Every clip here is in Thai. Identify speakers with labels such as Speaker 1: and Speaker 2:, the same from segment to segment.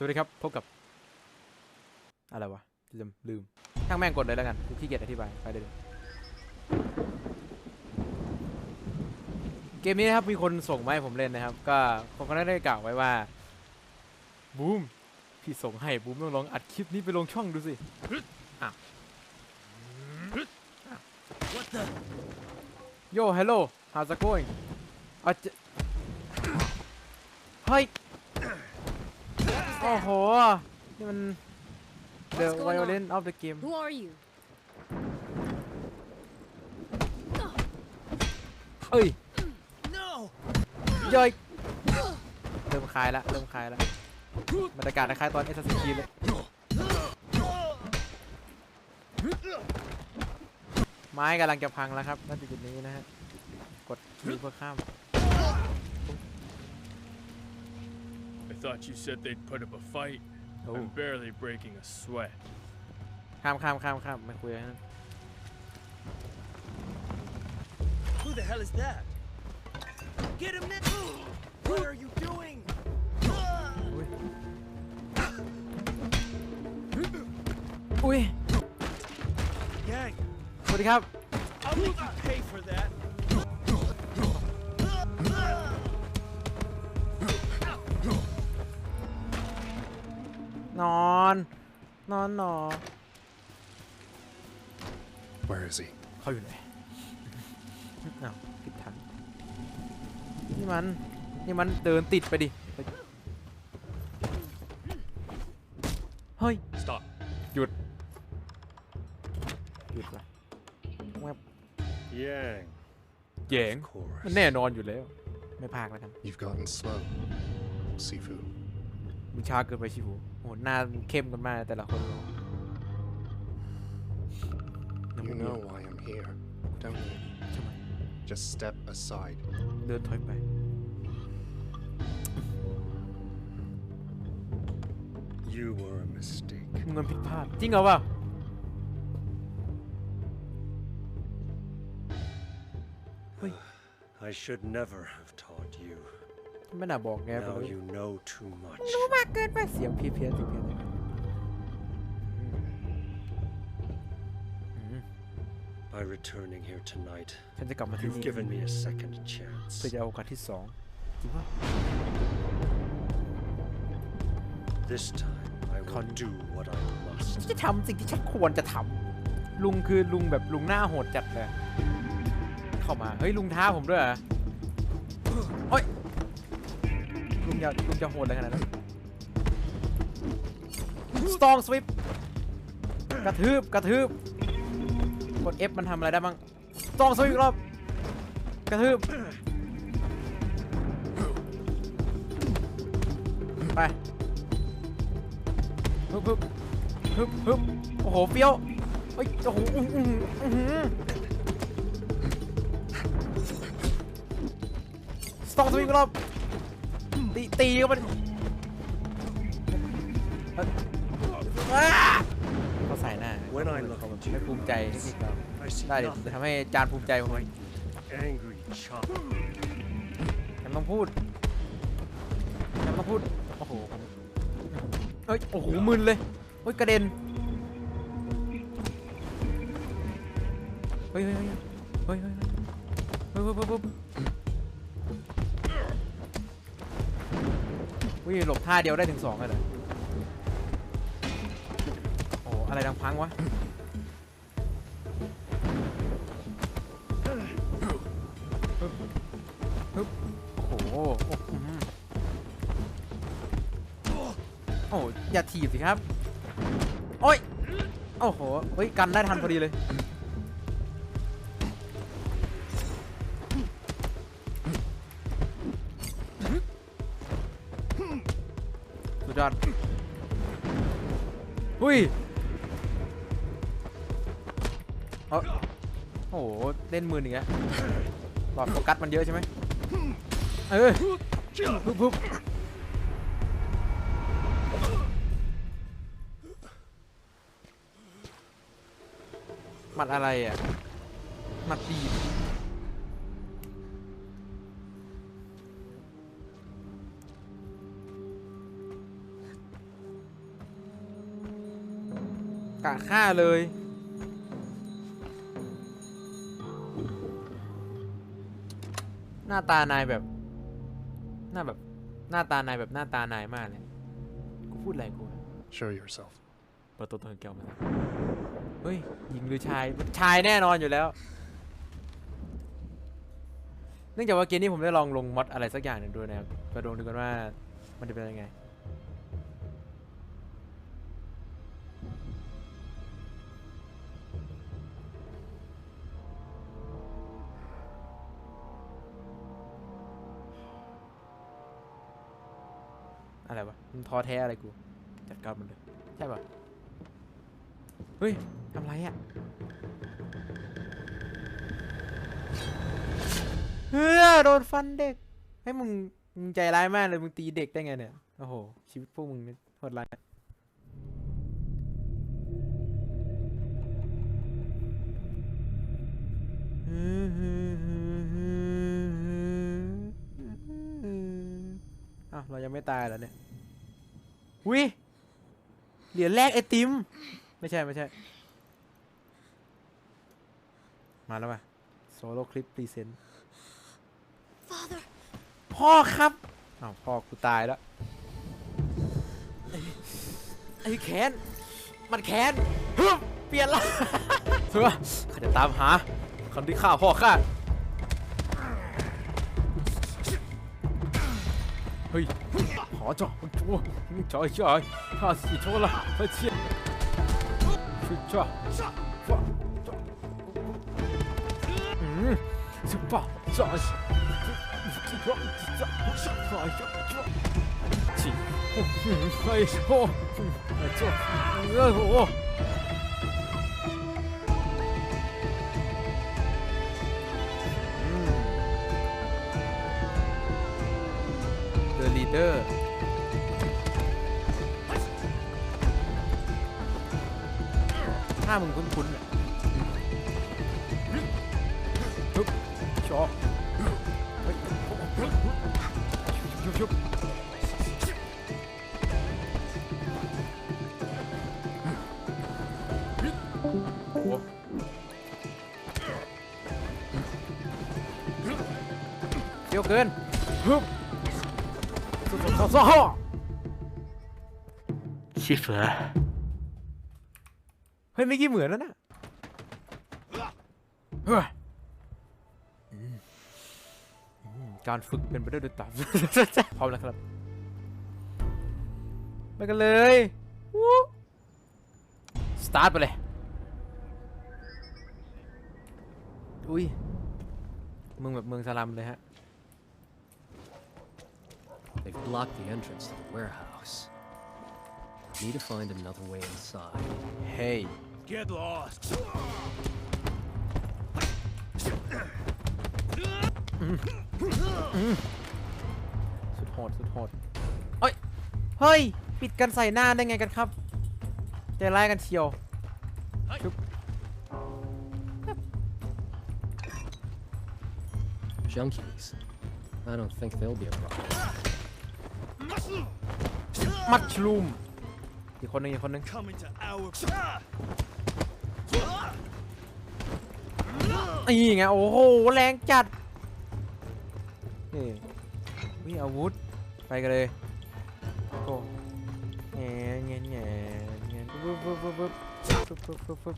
Speaker 1: สวัสดีครับ พบกับ อะไรวะ ลืม ลืมช่างแม่งกดเลยแล้วกันกูขี้เกียจอธิบาย ไปเลยเกมนี้นะครับ มีคนส่งมาให้ผมเล่นนะครับ ก็ผมก็ได้กล่าวไว้ว่า บูม พี่ส่งให้บูมต้องลองอัดคลิปนี้ไปลงช่องดูสิอ้าว
Speaker 2: What the?
Speaker 1: โย่ฮัลโหล how's it going อาจจะเฮ้ย โอ้โห นี่มัน The
Speaker 3: What's going on?
Speaker 1: violin of the game
Speaker 3: Who are you?
Speaker 1: เอ้ย
Speaker 2: No!
Speaker 1: ย่อยเริ่มคลายละเริ่มคลายละบรรยากาศคล้ายๆตอนเอสซีคีเลย ไม้กำลังจะพังแล้วครับณจุดนี้นะฮะ กดคีย์เพื่อข้าม
Speaker 4: thought you said they'd put up a fight.
Speaker 1: โอ้
Speaker 4: I'm barely breaking a sweat.
Speaker 1: ข้ามข้ามข้ามข้ามไม่คุยแล้วนะ
Speaker 2: Who the hell is that? Get him now! What are you doing?
Speaker 1: อุ้ย
Speaker 2: Gang,
Speaker 1: สวัสดีครับ
Speaker 2: I'll make you pay for that.
Speaker 1: นอน นอนนอน
Speaker 5: Where is he?
Speaker 1: เขาอยู่ไหนอ้าวผิดทางนี่มัน นี่มันเดินติดไปดิไปเฮ้ย
Speaker 4: Stop.
Speaker 1: หยุด หยุดละแวบ
Speaker 4: Yang.
Speaker 1: แหยง
Speaker 4: Of course.
Speaker 1: มันแน่นอนอยู่แล้ว ไม่พากแล้วกัน
Speaker 5: You've gotten slow, Sifu.
Speaker 1: มึงช้าเกินไปชิบูโอ้โหหน้ามึงเข้มกันมากแต่ละคนเลย
Speaker 5: You know why I'm here, don't you?
Speaker 1: ใช่ไหม
Speaker 5: Just step aside.
Speaker 1: เดินถอยไป
Speaker 4: You were a mistake.
Speaker 1: มึงมันผิดพลาด จริงเหรอวะ
Speaker 4: I should never have taught you.
Speaker 1: ไม่น่าบอกแกไป
Speaker 4: Now
Speaker 1: เลย
Speaker 4: you know too much.
Speaker 1: รู้มากเกินไปเสียงเพี้ยนเพี้ยนเพี้ยน
Speaker 4: By returning here tonight,
Speaker 1: ฉันจะกลับมาที่
Speaker 4: you've
Speaker 1: นี่
Speaker 4: given me a second chance.
Speaker 1: เพื่อจะเอาโอกาสที่สองจริงปะ
Speaker 4: This time, I will
Speaker 1: Con-
Speaker 4: do what I must.
Speaker 1: ฉันจะทำสิ่งที่ฉันควรจะทำลุงคือลุงแบบลุงหน้าโหดจัดเลย เข้ามา เฮ้ยลุงท้าผมด้วยเหรอเฮ้ย ลุงจะลุงจะโหดอะไรขนาดนั้นสตองสวิปกระทืบกระทืบกด F มันทำอะไรได้บ้างสตองสวิปรอบกระทืบไปฮึบฮึบฮึบฮึบโอ้โหเปรี้ยวเฮ้ยโอ้โหอื้อหืออื้อหือสตองสวิงรอบ ตีตีเข้าไปอ้าเขาใส่หน้า
Speaker 4: When I look
Speaker 1: เขาแบบ
Speaker 4: into
Speaker 1: ไม่
Speaker 4: your
Speaker 1: ภูมิใจ
Speaker 4: eyes,
Speaker 1: เทคนิคเรา
Speaker 4: I see
Speaker 1: ได้เดี๋ยว
Speaker 4: nothing
Speaker 1: จะทำให้จานภูมิใจผมเลย
Speaker 4: angry chop.
Speaker 1: ฉันต้องพูดฉันต้องพูด โอ้โหผมเอ้ย โอ้โห มึนเลย เฮ้ย กระเด็น เฮ้ยเฮ้ยเฮ้ยเฮ้ยเฮ้ยเฮ้ยเฮ้ย อุ้ยหลบท่าเดียวได้ถึงสองเลยเหรอโอ้โหอะไรดังพังวะฮึบโอ้โหโอ้อื้อหือโอ้อย่าถีบสิครับ โอ้ย โอ้โหเฮ้ย กันได้ทันพอดีเลย ยอดหุ้ยเอ้าโอ้โหเล่นมือหนึ่งอะหลอดโฟกัสมันเยอะใช่ไหมเออปุ๊บปุ๊บหมัดอะไรอะหมัดดี ฆ่าเลย หน้าตานายแบบ หน้าแบบ หน้าตานายแบบหน้าตานายมากเลย กูพูดอะไรกู
Speaker 5: Show yourself.
Speaker 1: เปิดตัวตัวแก้วมาสิเฮ้ยหญิงหรือชาย ชายแน่นอนอยู่แล้ว เนื่องจากว่าเกมนี้ผมได้ลองลงมอดอะไรสักอย่างหนึ่งด้วยนะครับมาดูดูกันว่ามันจะเป็นยังไง มึงท้อแท้อะไรกูจัดการมันเลยใช่ปะเฮ้ยทำไรอะเฮ้ยโดนฟันเด็ก ให้มึงมึงใจร้ายมากเลยมึงตีเด็กได้ไงเนี่ยโอ้โหชีวิตพวกมึงนี่โหดร้ายอ้าวเรายังไม่ตายแล้วเนี่ย วิเหรียญแรกไอติม ไม่ใช่ไม่ใช่ มาแล้วป่ะโซโล่คลิปพรีเซนต์
Speaker 3: Father,
Speaker 1: พ่อครับอ้าวพ่อกูตายแล้ว ไอ้แขนมันแขนฮึบเปลี่ยนละเฮ้ยข้าจะตามหาคนที่ฆ่าพ่อข้าเฮ้ย 我中，我，你找一下，他洗着了，快去，去，上，上，上，嗯，这爆炸，这，这，这，这，哎呦，去，嗯，哎呦，嗯，这，哎我。 ท่ามึงคุ้นๆเนี่ยชุบชอกชุบชุบเดี๋ยวเกินฮึบสุดๆซ่อชิฟเฟอร์ ฮ้ยไม่อกี้เหมือนแล้วนะเฮ้ยอืมอืมการฝึกเป็นไปด้วยด้วยตาพร้อมแล้วครับไปกันเลยวู้สตาร์ทไปเลย อุ้ยมึงแบบเมืองสลัมเลยฮะ
Speaker 6: They've blocked the entrance to the warehouse. Need to find another way inside.
Speaker 1: เฮ้ย
Speaker 2: Get lost.
Speaker 1: สุดโหดสุดโหดเอ้ย เฮ้ย ปิดกันใส่หน้าได้ไงกันครับใจร้ายกันเชียวชุบ
Speaker 6: Junkies. I don't think they'll be a problem.
Speaker 1: มัดชลูมอีกคนหนึงอีกคนหนึง นี่ไง โอ้โห แรงจัด นี่วิอาวุธ ไปกันเลยโก้แงนแงนแงแงนปึ๊บปึ๊บปึ๊บปึ๊บปึ๊บปึ๊บปึ๊บปึ๊บ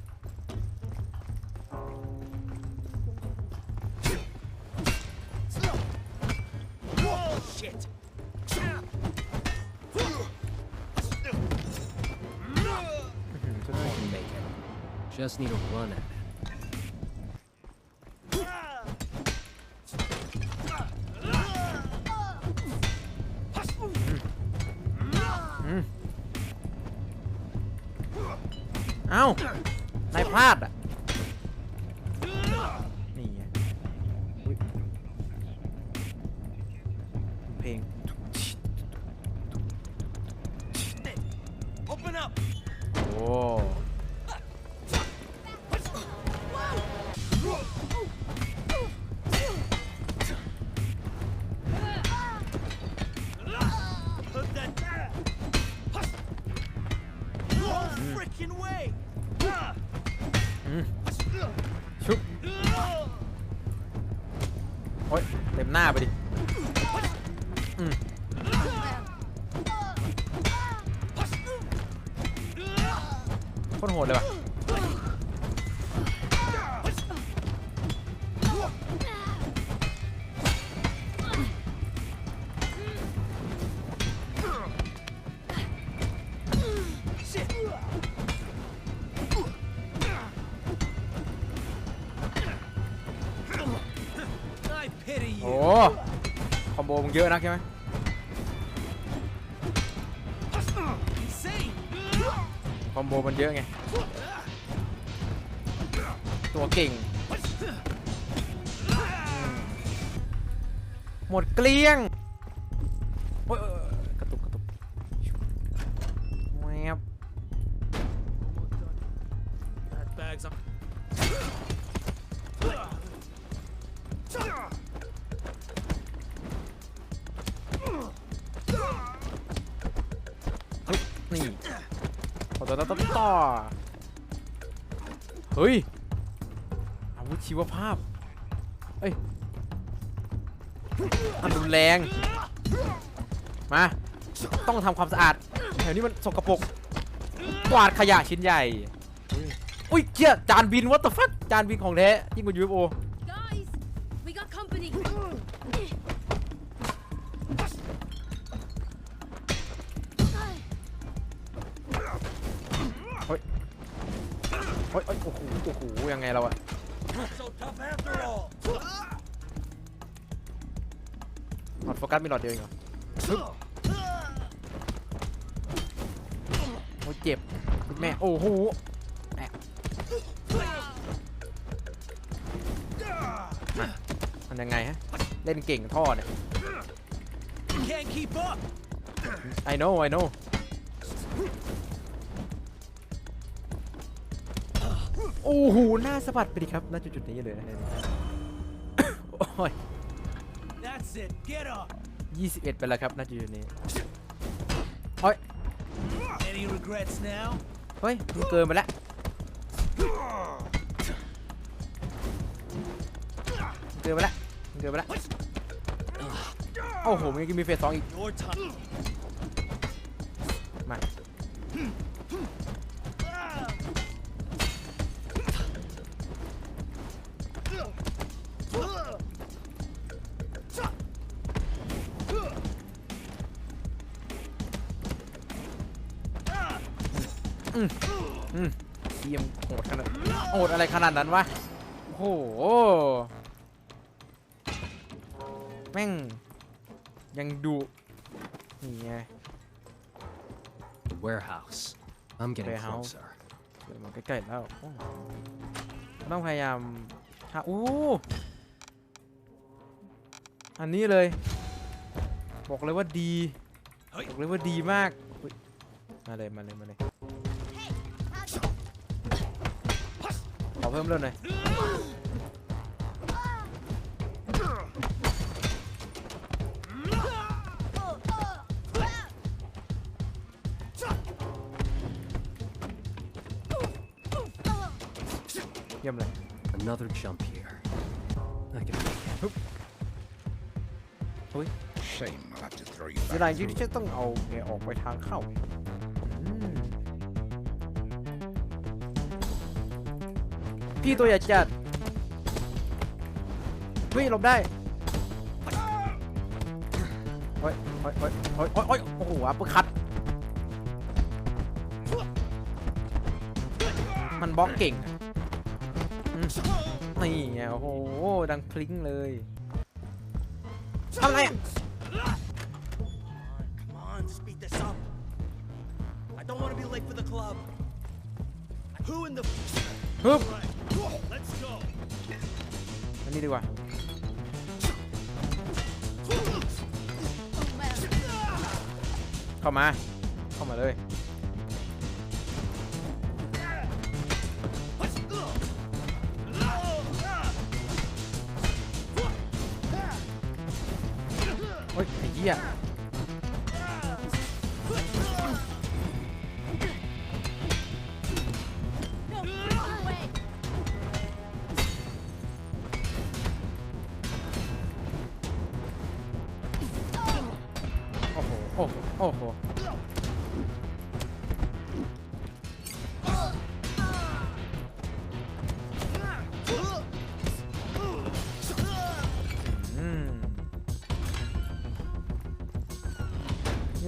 Speaker 2: Oh shit.
Speaker 1: อื้อหือสุด
Speaker 6: I
Speaker 1: โหด
Speaker 6: can make it. Just need to run at it.
Speaker 1: เอ้านายพลาดอะ โคตรโหดเลยว่ะ
Speaker 2: I pity
Speaker 1: โอ้
Speaker 2: you.
Speaker 1: คอมโบมึงเยอะนักใช่ไหม โบมันเยอะไง ตัวเก่ง หมดเกลี้ยงโอ้ยกระตุกกระตุกแวบ ต่อต่อต่อต่อต่อเฮ้ยอาวุธชีวภาพเอ้ยอันรุนแรงมาต้องทำความสะอาดแถวนี้มันสกปรกกวาดขยะชิ้นใหญ่ อุ้ยเจี๊ยจานบิน what the fuck จานบินของแท้ยิ่งกว่า UFO
Speaker 3: Guys,
Speaker 1: อ้โหโอ้โหยังไงเราอะ
Speaker 2: So tough after all.
Speaker 1: หลอดโฟกัสมีหลอดเดียวเองเหรอฮึบโอ้ยเจ็บแม่โอ้โหแอะมามันยังไงฮะ เล่นเก่งท่อเนี่ย
Speaker 2: You can't keep up.
Speaker 1: I know I know อ้โหหน้าสะบัดไปดิครับณจุดๆนี้เลยนะโอ้ย
Speaker 2: That's it. Get up.
Speaker 1: 21ไปแล้วครับณจุดๆนี้โอ้ย
Speaker 2: Any regrets now?
Speaker 1: เฮ้ยมันเกินไปแล้วมันเกินไปแล้วมันเกินไปแล้วโอ้โหมันยังมีเฟสสองอีก อะไรขนาดนั้นวะ โอ้โห แม่ง ยังดุนี่ไง
Speaker 6: The warehouse. I'm getting
Speaker 1: Warehouse.
Speaker 6: closer.
Speaker 1: เดี๋ยวมันใกล้ๆแล้วโอ้ต้องพยายามหาอู้อันนี้เลย บอกเลยว่าดี
Speaker 2: เฮ้ย
Speaker 1: บอกเลยว่าดีมากอุ๊ยมาเลย มาเลย มาเลย เพิ่มเรื่องหน่อยเยี่ยมเลย
Speaker 6: Another jump here. I can make it.
Speaker 7: Shame I'll have to throw you
Speaker 1: เว
Speaker 7: back
Speaker 1: ลา
Speaker 7: through.
Speaker 1: ที่จะต้องเอาแกออกไปทางเข้า พี่ตัวใหญ่จัดเฮ้ยหลบได้โอ้ยโอ้ยโอ้ยโอ้ยโอ้ยโอ้ยโอ้โหอัปเปอร์คัตมันบล็อกเก่งอะอืมนี่ไงโอ้โห ดังพลิ้งเลยทำไรอะ
Speaker 2: Come on,
Speaker 1: อันนี้ดีกว่าเข้ามา เข้ามาเลยโอ้ยไอ้เหี้ย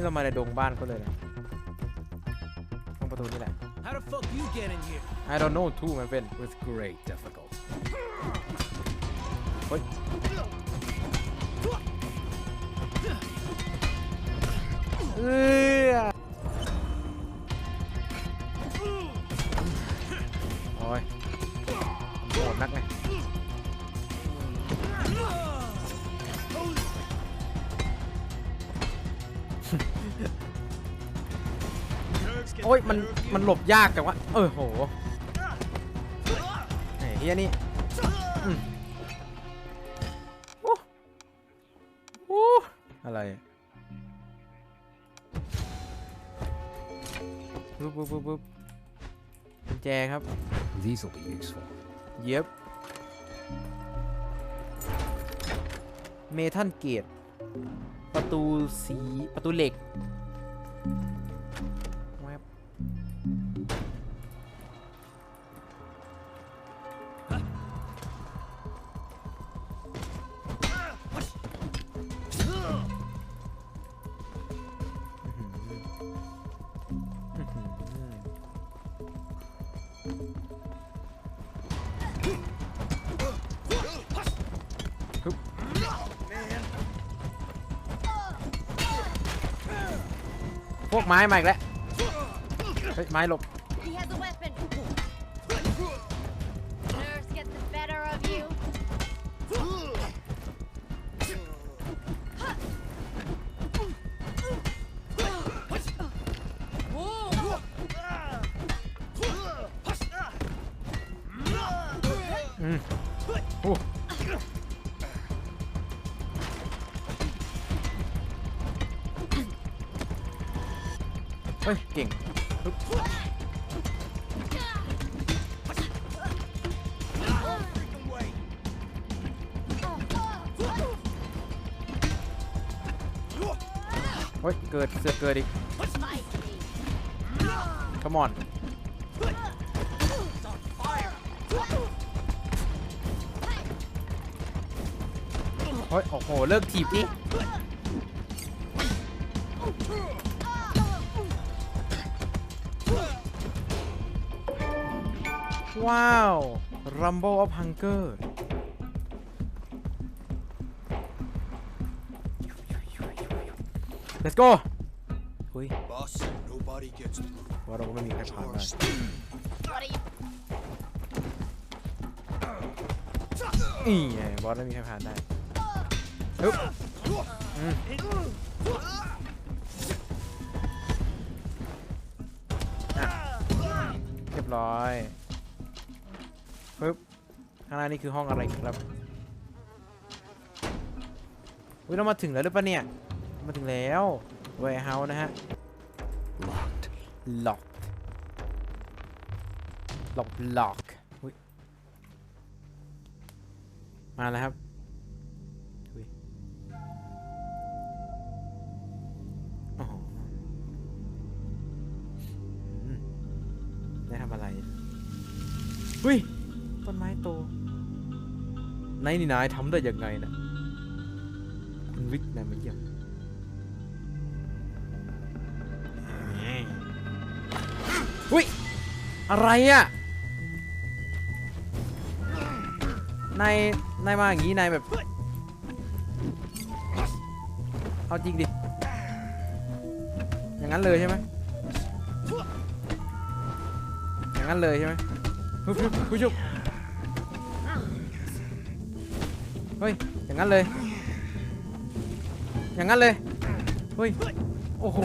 Speaker 1: นี่เรามาในดงบ้านเขาเลยนะตรงประตูนี่แหละ
Speaker 2: How the fuck you get in here?
Speaker 1: I don't know too my friend
Speaker 6: With great difficulty.
Speaker 1: เฮ้ยเอ้ย มันหลบยากจังวะเออโหไอ้เฮียนี่โอ้โอ้อะไรปุ๊บปุ๊บปุ๊บปุ๊บกุญแจครับ
Speaker 6: These will be useful.
Speaker 1: เย็บเมทัลเกต ประตูสี ประตูเหล็ก พวกไม้มาอีกแล้วเฮ้ยไม้หลบ เฮ้ย เกิดเสือเกิดอีกข
Speaker 2: มอน
Speaker 1: เฮ้ย โอ้โห เลิกถีบดิว้าว Rumble of Hunger let's go เฮ้ย
Speaker 7: Boss, nobody gets through.
Speaker 1: ว่าเราก็ไม่มีใครผ่านได้
Speaker 3: What are you?
Speaker 1: นี่ไงบอสไม่มีใครผ่านได้ฮึบอืมอะเรียบร้อยปึ๊บข้างหน้านี่คือห้องอะไรครับอุ้ยเรามาถึงแล้วหรือเปล่าเนี่ย มาถึงแล้วเวเฮานะฮะ
Speaker 6: Locked.
Speaker 1: ล็อกล็อกล็อกอุ้ยมาแล้วครับอุ้ยโอ้โหอืมได้ทำอะไรอุ้ย ต้นไม้โตนายนี่นายทำได้ยังไงนะคุณวิกนายมาเยี่ย อะไรอะนายนายมาอย่างนี้นายแบบ เอาจริงดิ อย่างนั้นเลยใช่ไหมอย่างนั้นเลยใช่ไหมฮึบฮึบฮึบชุบเฮ้ย อย่างนั้นเลย อย่างนั้นเลย เฮ้ย โอ้โห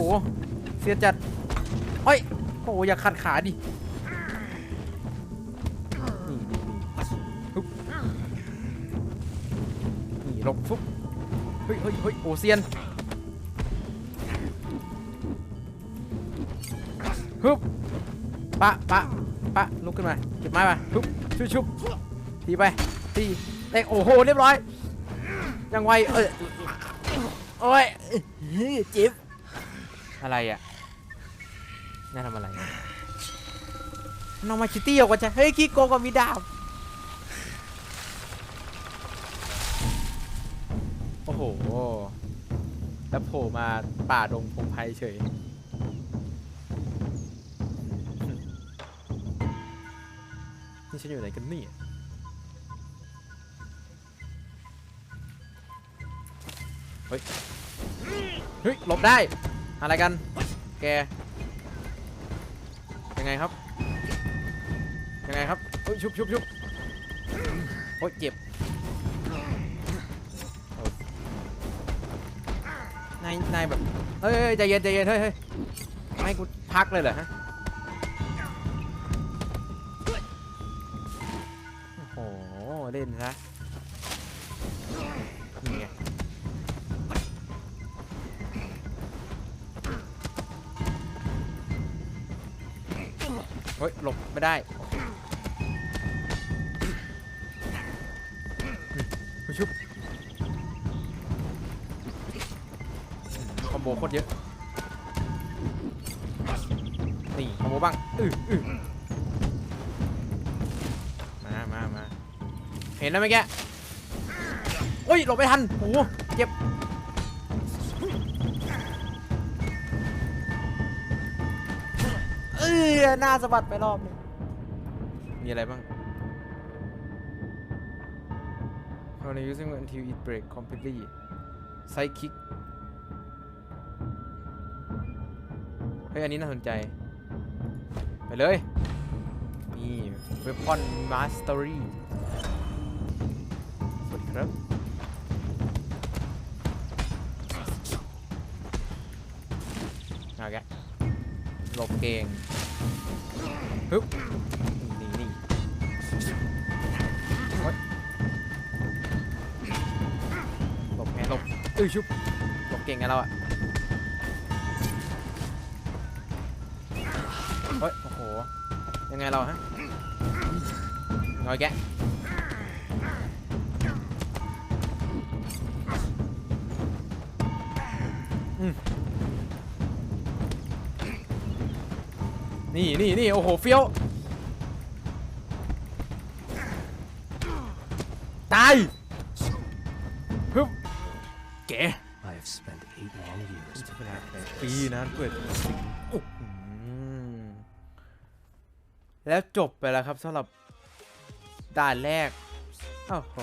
Speaker 1: เสียจัดเฮ้ย โอ้โหอย่าขัดขาดิ หลบฟุบเฮ้ยเฮ้ยเฮ้ยโอเซียนฮึบปะปะปะลุกขึ้นมาเก็บไม้มาฮึบชุบชุบทีไปทีเตะโอ้โหเรียบร้อย ยังไวเอ้ยโอ้ยเฮ้ยจิ๊บอะไรอะน่าทำอะไรน้องมาชิตี้ออกมาจะเฮ้ยขี้โกงกับมีดาบ โห แล้วโผล่มาป่าดงพงไพรเฉย นี่ฉันอยู่ไหนกันนี่เฮ้ย เฮ้ย หลบได้ อะไรกัน แก ยังไงครับ ยังไงครับเฮ้ย ชุบชุบชุบโอ้ยเจ็บายนายแบบเฮ้ยเฮ้ยใจเย็นใจเย็นเฮ้ยเฮ้ยไม่ให้กูพักเลยเหรอฮะโอ้โหเล่นซะนี่ไงเฮ้ยหลบไม่ได้อืม อมโบโคตรเยอะ นี่คอมโบบ้างอืออือมามามาเห็นแล้วเมื่อกี้โอ้ยหลบไม่ทันโอ้เจ็บเออหน้าสะบัดไปรอบนึงมีอะไรบ้าง When using until it break completely side ฮ้ยอันนี้น่าสนใจ ไปเลย นี่ Weapon Mastery สวัสดีครับ เอาแกหลบเก่งฮึบนี่นี่โอ๊ยหลบไงหลบเอ้ยชุบหลบเก่งไงเราอะ ยังไงเราฮะน้อยแกะอืมนี่นี่นี่โอ้โหเฟี้ยว ตายฮึบแก
Speaker 6: I have spent eight long years
Speaker 1: ขนาดไหนปีนะเปิดโอ้ แล้วจบไปแล้วครับสำหรับด่านแรกอ้โห